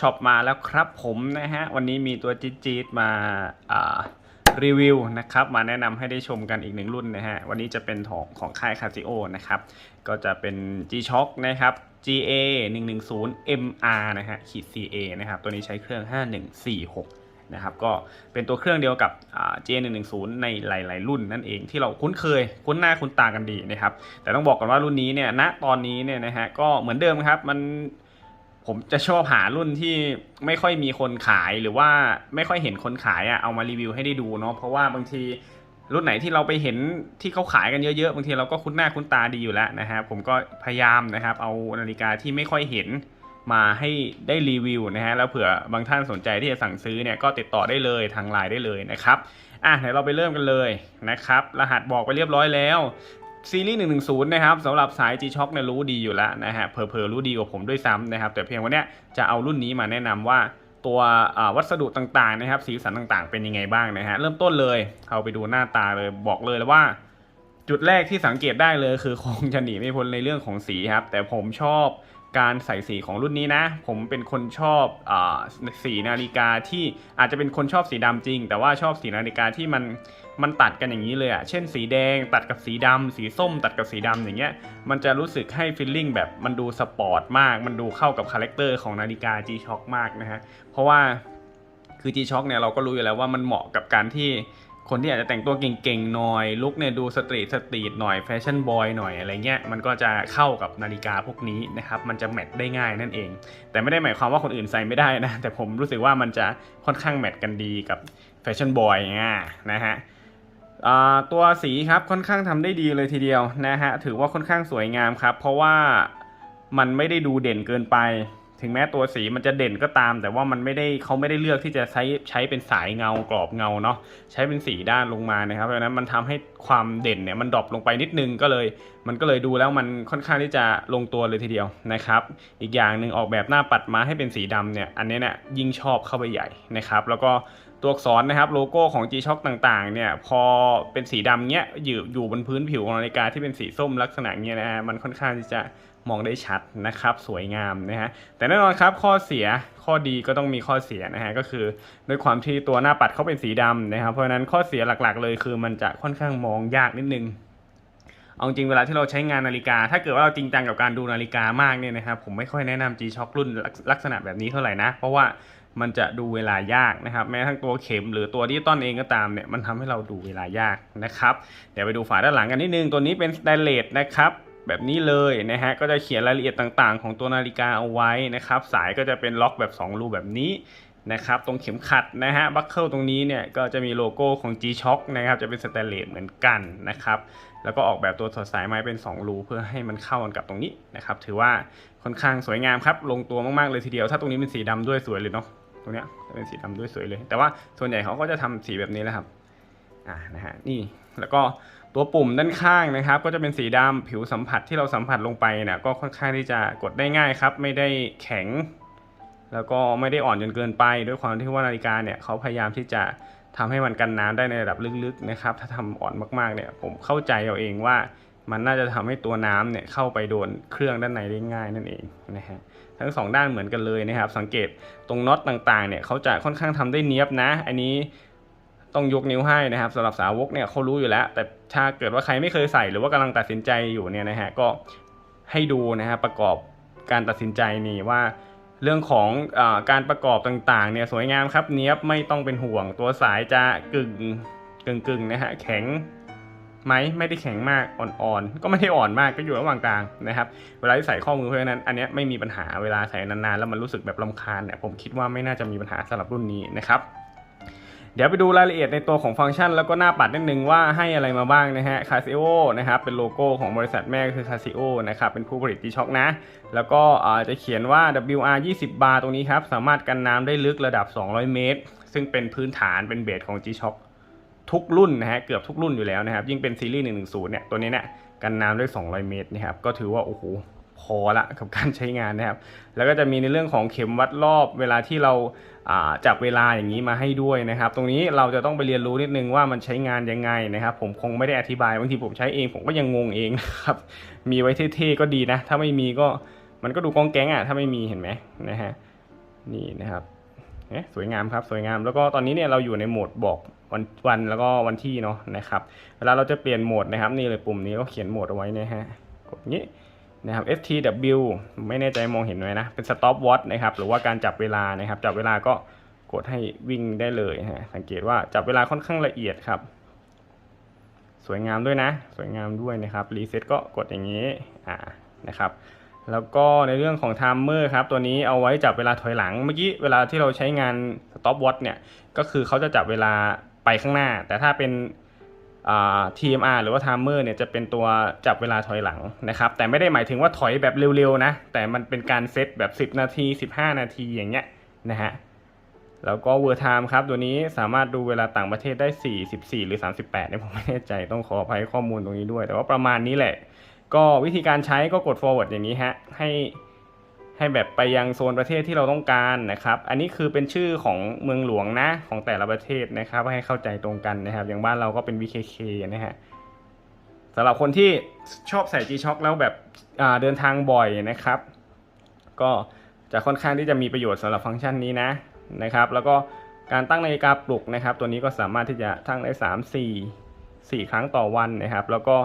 ช็อปมาแล้วครับผมนะฮะ วันนี้มีตัวจี๊ดๆมาอ่ารีวิวนะครับ มาแนะนำให้ได้ชมกันอีกหนึ่งรุ่นนะฮะ วันนี้จะเป็นของของค่าย Casio นะครับ ก็จะเป็น G-Shock นะครับ GA 110 MR นะฮะขีด CA นะครับ ตัวนี้ใช้เครื่อง 5146นะครับก็เป็นตัวเครื่องเดียวกับ J110 ในหลาย ๆ รุ่นนั่นเองที่เราคุ้นเคย คุ้นหน้าคุ้นตากันดีนะครับ แต่ต้องบอกก่อนว่ารุ่นนี้เนี่ยณตอนนี้เนี่ยนะฮะก็เหมือนเดิมครับ มัน ผมจะชอบหารุ่นที่ไม่ค่อยมีคนขายหรือว่าไม่ค่อยเห็นคนขายอะเอามารีวิวให้ได้ดูเนาะเพราะว่าบางทีรุ่นไหนที่เราไปเห็นที่เขาขายกันเยอะๆบางทีเราก็คุ้นหน้าคุ้นตาดีอยู่แล้วนะฮะผมก็พยายามนะครับเอานาฬิกาที่ไม่ค่อยเห็นมาให้ได้รีวิวนะฮะแล้วเผื่อบางท่านสนใจที่จะสั่งซื้อเนี่ยก็ติดต่อได้เลยทางไลน์ได้เลยนะครับอะเดี๋ยวเราไปเริ่มกันเลยนะครับ รหัสบอกไปเรียบร้อยแล้ว ซีรีส์110 นะครับสำหรับสาย G-Shock เนี่ยรู้ดีอยู่แล้วนะฮะเพอเพอๆรู้ดีกว่าผมด้วยซ้ำนะครับ แต่เพียงวันเนี้ยจะเอารุ่นนี้มาแนะนำว่าตัววัสดุต่างๆนะครับ สีสันต่างๆ เป็นยังไงบ้างนะฮะเริ่มต้นเลยเอาไปดูหน้าตาเลยบอกเลยแล้วว่า จุดแรกที่สังเกตได้เลยคือคงจะหนีไม่พ้นในเรื่องของสีครับ แต่ผมชอบ การใส่สีของรุ่นนี้นะ ผมเป็นคนชอบอสีนาฬิกาที่อาจจะเป็นคนชอบสีดำจริง แต่ว่าชอบสีนาฬิกาที่มันมันตัดกันอย่างนี้เลยอะเช่นสีแดงตัดกับสีดำสีส้มตัดกับสีดำอย่างเงี้ย มันจะรู้สึกให้ฟีลลิ่งแบบมันดูสปอร์ตมาก มันดูเข้ากับคาแรคเตอร์ของนาฬิกา G-Shock มากนะฮะ เพราะว่าคือ G-Shock เนี่ยเราก็รู้อยู่แล้วว่ามันเหมาะกับการที่ คนที่อาจจะแต่งตัวเก่งๆหน่อย ลุคเนี่ยดูสตรีทสตรีทหน่อยแฟชั่นบอยหน่อยอะไรเงี้ยมันก็จะเข้ากับนาฬิกาพวกนี้นะครับมันจะแมทได้ง่ายนั่นเอง แต่ไม่ได้หมายความว่าคนอื่นใส่ไม่ได้นะ แต่ผมรู้สึกว่ามันจะค่อนข้างแมทกันดีกับแฟชั่นบอยง่านะฮะตัวสีครับค่อนข้างทำได้ดีเลยทีเดียวนะฮะถือว่าค่อนข้างสวยงามครับ เพราะว่ามันไม่ได้ดูเด่นเกินไป ถึงแม้ตัวสีมันจะเด่นก็ตาม แต่ว่ามันไม่ได้เขาไม่ได้เลือกที่จะใช้ใช้เป็นสายเงากรอบเงาเนาะใช้เป็นสีด้านลงมานะครับเพราะฉะนั้นมันทำให้ความเด่นเนี่ยมันดรอปลงไปนิดนึงก็เลย มันก็เลยดูแล้วมันค่อนข้างที่จะลงตัวเลยทีเดียวนะครับ อีกอย่างหนึ่งออกแบบหน้าปัดมาให้เป็นสีดำเนี่ยอันนี้เนี่ยยิ่งชอบเข้าไปใหญ่นะครับ แล้วก็ตัวอักษรนะครับโลโก้ของ G-Shock ต่างๆเนี่ยพอเป็นสีดำเนี้ยอยู่อยู่บนพื้นผิวของนาฬิกาที่เป็นสีส้มลักษณะเนี้ยนะฮะมันค่อนข้างที่จะ มองได้ชัดนะครับ สวยงามนะฮะแต่แน่นอนครับข้อเสียข้อดีก็ต้องมีข้อเสียนะฮะก็คือด้วยความที่ตัวหน้าปัดเขาเป็นสีดำนะครับเพราะฉะนั้นข้อเสียหลักๆ เลยคือมันจะค่อนข้างมองยากนิดนึงเอาจริงเวลาที่เราใช้งานนาฬิกา ถ้าเกิดว่าเราจริงจังกับการดูนาฬิกามากเนี่ยนะครับผมไม่ค่อยแนะนำ G-Shock รุ่นลักษณะแบบนี้เท่าไหร่นะ เพราะว่ามันจะดูเวลายากนะครับ แม้ทั้งตัวเข็มหรือตัวดิจิตอลเองก็ตามเนี่ยมันทำให้เราดูเวลายากนะครับ เดี๋ยวไปดูฝาด้านหลังกันนิดนึงตัวนี้เป็นสแตนเลสนะครับ แบบนี้เลยนะฮะก็จะเขียนรายละเอียดต่างๆ ของตัวนาฬิกาเอาไว้นะครับ สายก็จะเป็นล็อกแบบ 2 รูแบบนี้นะครับตรงเข็มขัดนะฮะบัคเกิลตรงนี้เนี่ยก็จะมีโลโก้ของ G-Shock นะครับจะเป็นสแตนเลสเหมือนกันนะครับแล้วก็ออกแบบตัวสอดสายไม้เป็น 2 รูเพื่อให้มันเข้ากันกับตรงนี้นะครับถือว่าค่อนข้างสวยงามครับลงตัวมากๆเลยทีเดียว ถ้าตรงนี้เป็นสีดำด้วยสวยเลยเนาะตรงเนี้ยเป็นสีดำด้วยสวยเลย แต่ว่าส่วนใหญ่เขาก็จะทำสีแบบนี้แหละครับอ่านะฮะนี่ แล้วก็ตัวปุ่มด้านข้างนะครับ ก็จะเป็นสีดำผิวสัมผัสที่เราสัมผัสลงไปเนี่ยก็ค่อนข้างที่จะกดได้ง่ายครับ ไม่ได้แข็ง แล้วก็ไม่ได้อ่อนจนเกินไป ด้วยความที่ว่านาฬิกาเนี่ยเขาพยายามที่จะทำให้มันกันน้ำได้ในระดับลึกๆนะครับ ถ้าทำอ่อนมากๆเนี่ยผมเข้าใจเอาเองว่ามันน่าจะทำให้ตัวน้ำเนี่ยเข้าไปโดนเครื่องด้านในได้ง่ายนั่นเองนะฮะทั้งสองด้านเหมือนกันเลยนะครับ สังเกตตรงน็อตต่างๆเนี่ยเขาจะค่อนข้างทำได้เนียบนะ อันนี้ ต้องยกนิ้วให้นะครับสำหรับสาวกเนี่ยเขารู้อยู่แล้ว แต่ถ้าเกิดว่าใครไม่เคยใส่หรือว่ากำลังตัดสินใจอยู่เนี่ยนะฮะก็ให้ดูนะฮะประกอบการตัดสินใจนี่ว่าเรื่องของอาการประกอบต่างๆเนี่ยสวยงามครับเนี้ยบไม่ต้องเป็นห่วงตัวสายจะกึ่งกึ่งกึ่งๆนะฮะแข็งไหมไม่ได้แข็งมากอ่อนๆ ก็ไม่ได้อ่อนมากก็อยู่ระหว่างกลางนะครับ เวลาที่ใส่ข้อมือเพราะฉะนั้นอันนี้ไม่มีปัญหาเวลาใส่นานๆ แล้วมันรู้สึกแบบลำคาญเนี่ยผมคิดว่าไม่น่าจะมีปัญหาสำหรับรุ่นนี้นะครับ เดี๋ยวไปดูรายละเอียดในตัวของฟังก์ชัน แล้วก็หน้าปัดนิดนึงว่าให้อะไรมาบ้างนะฮะ Casio นะครับเป็นโลโก้ของบริษัทแม่ก็คือ Casio นะครับเป็นผู้ผลิต G-Shock นะ แล้วก็จะเขียนว่า WR 20 บาร์ตรงนี้ครับ สามารถกันน้ำได้ลึกระดับ 200 เมตร ซึ่งเป็นพื้นฐานเป็นเบสของ G-Shock ทุกรุ่นนะฮะเกือบทุกรุ่นอยู่แล้วนะครับ ยิ่งเป็นซีรีส์110เนี่ยตัวนี้เนี่ยกันน้ำได้ 200 เมตรนะครับก็ถือว่าโอ้โห พอละกับการใช้งานนะครับ แล้วก็จะมีในเรื่องของเข็มวัดรอบเวลาที่เราจับเวลาอย่างนี้มาให้ด้วยนะครับ ตรงนี้เราจะต้องไปเรียนรู้นิดนึงว่ามันใช้งานยังไงนะครับ ผมคงไม่ได้อธิบายบางทีผมใช้เอง ผมก็ยังงงเองนะครับ มีไว้เท่ๆก็ดีนะ ถ้าไม่มีก็มันก็ดูกองแกงอะถ้าไม่มีเห็นไหมนะฮะนี่นะครับเสวยงามครับสวยงามแล้วก็ตอนนี้เนี่ยเราอยู่ในโหมดบอกวันวันแล้วก็วันที่เนาะนะครับ เวลาเราจะเปลี่ยนโหมดนะครับ นี่เลยปุ่มนี้ก็เขียนโหมดเอาไว้นะฮะกดงี้ นะครับ STW ไม่แน่ใจมองเห็นไหมนะ เป็น stop watch นะครับ หรือว่าการจับเวลานะครับ จับเวลาก็กดให้วิ่งได้เลยฮะ สังเกตว่าจับเวลาค่อนข้างละเอียดครับ สวยงามด้วยนะ สวยงามด้วยนะครับ รีเซ็ตก็กดอย่างนี้ อ่า นะครับ แล้วก็ในเรื่องของไทม์เมอร์ครับ ตัวนี้เอาไว้จับเวลาถอยหลัง เมื่อกี้เวลาที่เราใช้งาน stop watch เนี่ย ก็คือเขาจะจับเวลาไปข้างหน้า แต่ถ้าเป็น TMR หรือว่า timer เนี่ยจะเป็นตัวจับเวลาถอยหลังนะครับ แต่ไม่ได้หมายถึงว่าถอยแบบเร็วๆนะ แต่มันเป็นการเซตแบบ 10 นาที 15 นาทีอย่างเงี้ยนะฮะ แล้วก็ Word Time ครับ ตัวนี้สามารถดูเวลาต่างประเทศได้ 44 หรือ 38เนี่ยผมไม่แน่ใจต้องขออภัยข้อมูลตรงนี้ด้วย แต่ว่าประมาณนี้แหละ ก็วิธีการใช้ก็กด forward อย่างนี้ฮะ ให้ ให้แบบไปยังโซนประเทศที่เราต้องการนะครับ อันนี้คือเป็นชื่อของเมืองหลวงนะของแต่ละประเทศนะครับให้เข้าใจตรงกันนะครับ อย่างบ้านเราก็เป็น VKK นะฮะสำหรับคนที่ชอบใส่ G-Shock แล้วแบบเดินทางบ่อยนะครับ ก็จะค่อนข้างที่จะมีประโยชน์สำหรับฟังก์ชันนี้นะนะครับ แล้วก็การตั้งนาฬิกาปลุกนะครับ ตัวนี้ก็สามารถที่จะตั้งได้ 3 4 4 ครั้งต่อวันนะครับ แล้วก็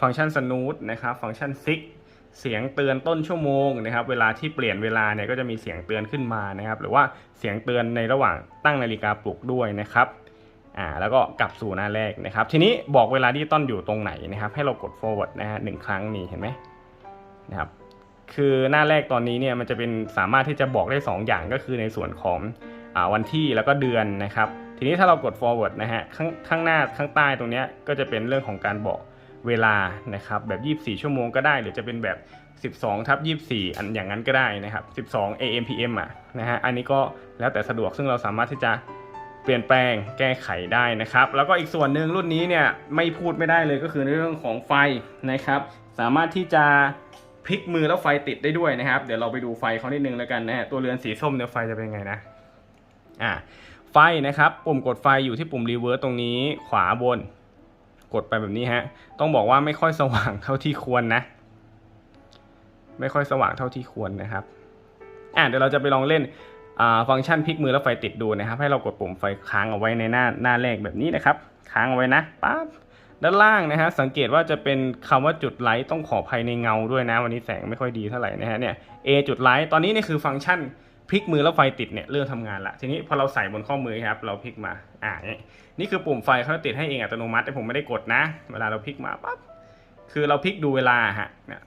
ฟังก์ชันสนูตนะครับ ฟังก์ชันซิก เสียงเตือนต้นชั่วโมงนะครับ เวลาที่เปลี่ยนเวลาเนี่ยก็จะมีเสียงเตือนขึ้นมานะครับ หรือว่าเสียงเตือนในระหว่างตั้งนาฬิกาปลุกด้วยนะครับอ่าแล้วก็กลับสู่หน้าแรกนะครับ ทีนี้บอกเวลาที่ต้นอยู่ตรงไหนนะครับ ให้เรากด forward นะฮะหนึ่งครั้งนี่เห็นไหมนะครับคือหน้าแรกตอนนี้เนี่ยมันจะเป็นสามารถที่จะบอกได้ 2 อย่างก็คือในส่วนของอาวันที่แล้วก็เดือนนะครับ ทีนี้ถ้าเรากด forward นะฮะข้างข้างหน้าข้างใต้ตรงเนี้ยก็จะเป็นเรื่องของการบอก เวลานะครับแบบ 24 ชั่วโมงก็ได้ หรือจะเป็นแบบ 12ทับ24 อันอย่างนั้นก็ได้นะครับ 12 AM PM อะนะฮะอันนี้ก็แล้วแต่สะดวกซึ่งเราสามารถที่จะเปลี่ยนแปลงแก้ไขได้นะครับ แล้วก็อีกส่วนหนึ่งรุ่นนี้เนี่ยไม่พูดไม่ได้เลยก็คือในเรื่องของไฟนะครับ สามารถที่จะพลิกมือแล้วไฟติดได้ด้วยนะครับ เดี๋ยวเราไปดูไฟเขานิดนึงแล้วกันนะฮะตัวเรือนสีส้มเนี่ยไฟจะเป็นไงนะอ่าไฟนะครับปุ่มกดไฟอยู่ที่ปุ่มรีเวิร์สตรงนี้ขวาบน กดไปแบบนี้ฮะ ต้องบอกว่าไม่ค่อยสว่างเท่าที่ควรนะ ไม่ค่อยสว่างเท่าที่ควรนะครับ อะเดี๋ยวเราจะไปลองเล่นฟังก์ชันพลิกมือแล้วไฟติดดูนะครับ ให้เรากดปุ่มไฟค้างเอาไว้ในหน้าหน้าแรกแบบนี้นะครับ ค้างเอาไว้นะปั๊บด้านล่างนะฮะสังเกตว่าจะเป็นคำว่าจุดไลท์ต้องขออภัยในเงาด้วยนะ วันนี้แสงไม่ค่อยดีเท่าไหร่นะฮะเนี่ย A จุดไลท์ตอนนี้นี่คือฟังก์ชันพลิกมือแล้วไฟติดเนี่ยเริ่มทำงานละทีนี้พอเราใส่บนข้อมือครับเราพลิกมา อ่านี่คือปุ่มไฟเขาติดให้เองอัตโนมัติแต่ผมไม่ได้กดนะ เวลาเราพลิกมาปั๊บคือเราพลิกดูเวลาฮะเนี่ย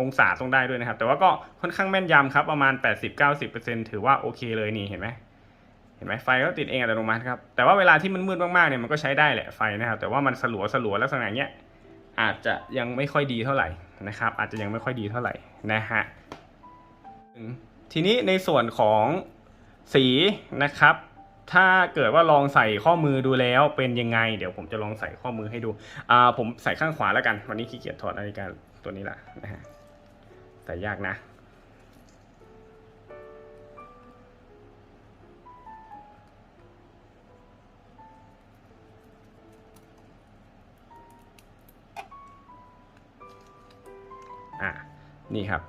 องศาต้องได้ด้วยนะครับ แต่ว่าก็ค่อนข้างแม่นยำครับประมาณ 80-90%ถือว่าโอเคเลยนี่เห็นไหมเห็นไหมไฟก็ติดเองอัตโนมัติครับ แต่ว่าเวลาที่มันมืดมากๆเนี่ยมันก็ใช้ได้แหละไฟนะครับ แต่ว่ามันสลัวสลัวลักษณะเนี้ยอาจจะยังไม่ค่อยดีเท่าไหร่นะครับ อาจจะยังไม่ค่อยดีเท่าไหร่นะฮะทีนี้ในส่วนของสีนะครับ ถ้าเกิดว่าลองใส่ข้อมือดูแล้วเป็นยังไง เดี๋ยวผมจะลองใส่ข้อมือให้ดูอ่าผมใส่ข้างขวาแล้วกัน วันนี้ขี้เกียจถอดนาฬิกาตัวนี้แหละนะฮะใส่ยากนะอะนี่ครับ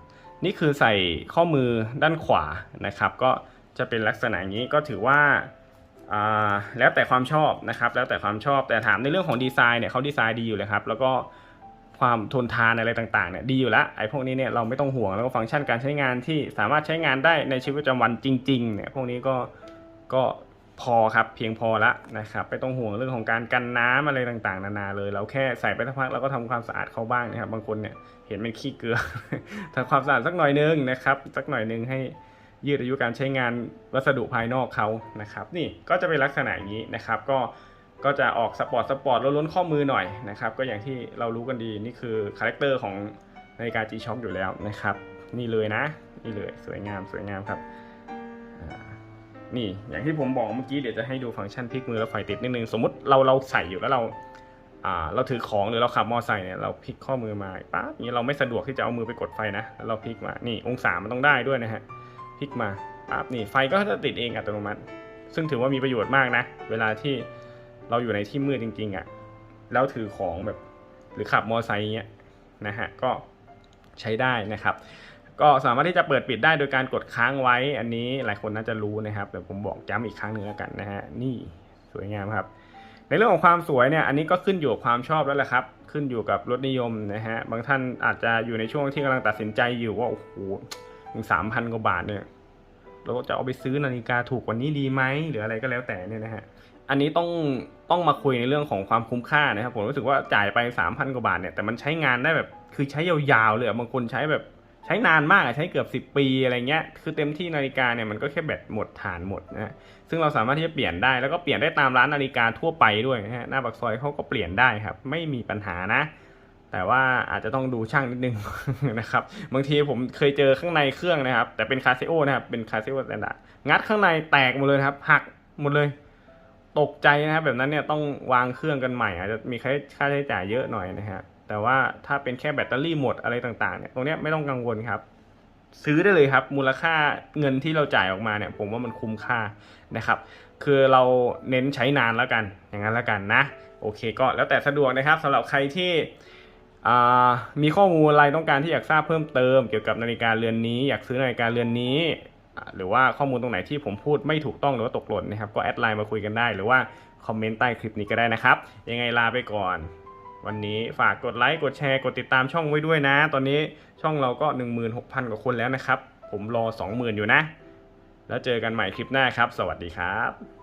นี่คือใส่ข้อมือด้านขวานะครับ ก็จะเป็นลักษณะอย่างนี้ก็ถือว่าอ่า แล้วแต่ความชอบนะครับ แล้วแต่ความชอบแต่ถามในเรื่องของดีไซน์เนี่ยเขาดีไซน์ดีอยู่เลยครับ แล้วก็ความทนทานอะไรต่างๆเนี่ยดีอยู่แล้วไอ้พวกนี้เนี่ยเราไม่ต้องห่วงแล้วก็ฟังก์ชันการใช้งานที่สามารถใช้งานได้ในชีวิตประจำวันจริงๆเนี่ยพวกนี้ก็ก็พอครับเพียงพอละนะครับไม่ต้องห่วงเรื่องของการกันน้ำอะไรต่างๆ นานาเลย เราแค่ใส่ไปสักพักเราก็ทำความสะอาดเขาบ้างนะครับบางคนเนี่ยเห็นเป็นขี้เกลือทำความสะอาดสักหน่อยนึงนะครับสักหน่อยนึงให้ ยืดอายุการใช้งานวัสดุภายนอกเขานะครับ นี่ก็จะเป็นลักษณะอย่างนี้นะครับ ก็ก็จะออกสปอร์ตสปอร์ตล้นๆข้อมือหน่อยนะครับ ก็อย่างที่เรารู้กันดีนี่คือคาแรคเตอร์ของนาฬิกา G-Shock อยู่แล้วนะครับ นี่เลยนะ นี่เลยสวยงามสวยงามครับนี่อย่างที่ผมบอกเมื่อกี้เดี๋ยวจะให้ดูฟังก์ชันพลิกมือแล้วไฟติดนิดนึงสมมติเราเราใส่อยู่แล้วเราอ่าเราถือของหรือเราขับมอเตอร์ไซค์เนี่ยเราพลิกข้อมือมาปั๊บนี้เราไม่สะดวกที่จะเอามือไปกดไฟนะแล้วเราพลิกมานี่องศามันต้องได้ด้วยนะฮะ พลิกมาปั๊บนี่ไฟก็จะติดเองอัตโนมัติ ซึ่งถือว่ามีประโยชน์มากนะ เวลาที่เราอยู่ในที่มืดจริง ๆอะ่ะแล้วถือของแบบหรือขับมอเตอร์ไซค์เงี้ยนะฮะก็ใช้ได้นะครับ ก็สามารถที่จะเปิดปิดได้โดยการกดค้างไว้ อันนี้หลายคนน่าจะรู้นะครับแต่ผมบอกย้ำอีกครั้งหนึ่งแล้วกันนะฮะนี่สวยงามครับ ในเรื่องของความสวยเนี่ยอันนี้ก็ขึ้นอยู่กับความชอบแล้วแหละครับ ขึ้นอยู่กับรสนิยมนะฮะบางท่านอาจจะอยู่ในช่วงที่กำลังตัดสินใจอยู่ว่าโอ้โห ถึงสามพันกว่าบาทเนี่ยเราจะเอาไปซื้อนาฬิกาถูกกว่านี้ดีไหมหรืออะไรก็แล้วแต่เนี่ยนะฮะอันนี้ต้องต้องมาคุยในเรื่องของความคุ้มค่านะครับผมรู้สึกว่าจ่ายไปสามพันกว่าบาทเนี่ยแต่มันใช้งานได้แบบคือใช้ยาวๆเลยบางคนใช้แบบใช้นานมากใช้เกือบ 10 ปีอะไรเงี้ย คือเต็มที่นาฬิกาเนี่ยมันก็แค่แบตหมดฐานหมดนะฮะซึ่งเราสามารถที่จะเปลี่ยนได้แล้วก็เปลี่ยนได้ตามร้านนาฬิกาทั่วไปด้วยนะฮะหน้าปากซอยเขาก็เปลี่ยนได้ครับ ไม่มีปัญหานะ แต่ว่าอาจจะต้องดูช่างนิดนึงนะครับ บางทีผมเคยเจอข้างในเครื่องนะครับ แต่เป็นคาซิโอนะครับ เป็นคาซิโอแตนดาร์ดงัดข้างในแตกหมดเลยครับ หักหมดเลย ตกใจนะครับ แบบนั้นเนี่ยต้องวางเครื่องกันใหม่ อาจจะมีค่าค่าใช้จ่ายเยอะหน่อยนะฮะ แต่ว่าถ้าเป็นแค่แบตเตอรี่หมดอะไรต่างๆเนี่ย ตรงเนี้ยไม่ต้องกังวลครับ ซื้อได้เลยครับ มูลค่าเงินที่เราจ่ายออกมาเนี่ย ผมว่ามันคุ้มค่านะครับ คือเราเน้นใช้นานแล้วกัน อย่างนั้นแล้วกันนะ โอเค ก็แล้วแต่สะดวกนะครับสำหรับใครที่ มีข้อมูลอะไรต้องการที่อยากทราบเพิ่มเติม เกี่ยวกับนาฬิกาเรือนนี้ อยากซื้อนาฬิกาเรือนนี้ หรือว่าข้อมูลตรงไหนที่ผมพูดไม่ถูกต้องหรือว่าตกหล่นนะครับ ก็แอดไลน์มาคุยกันได้ หรือว่าคอมเมนต์ใต้คลิปนี้ก็ได้นะครับ ยังไงลาไปก่อน วันนี้ฝากกดไลค์ กดแชร์ กดติดตามช่องไว้ด้วยนะ ตอนนี้ช่องเราก็ 16,000 กว่าคนแล้วนะครับ ผมรอ 20,000 อยู่นะ แล้วเจอกันใหม่คลิปหน้าครับ สวัสดีครับ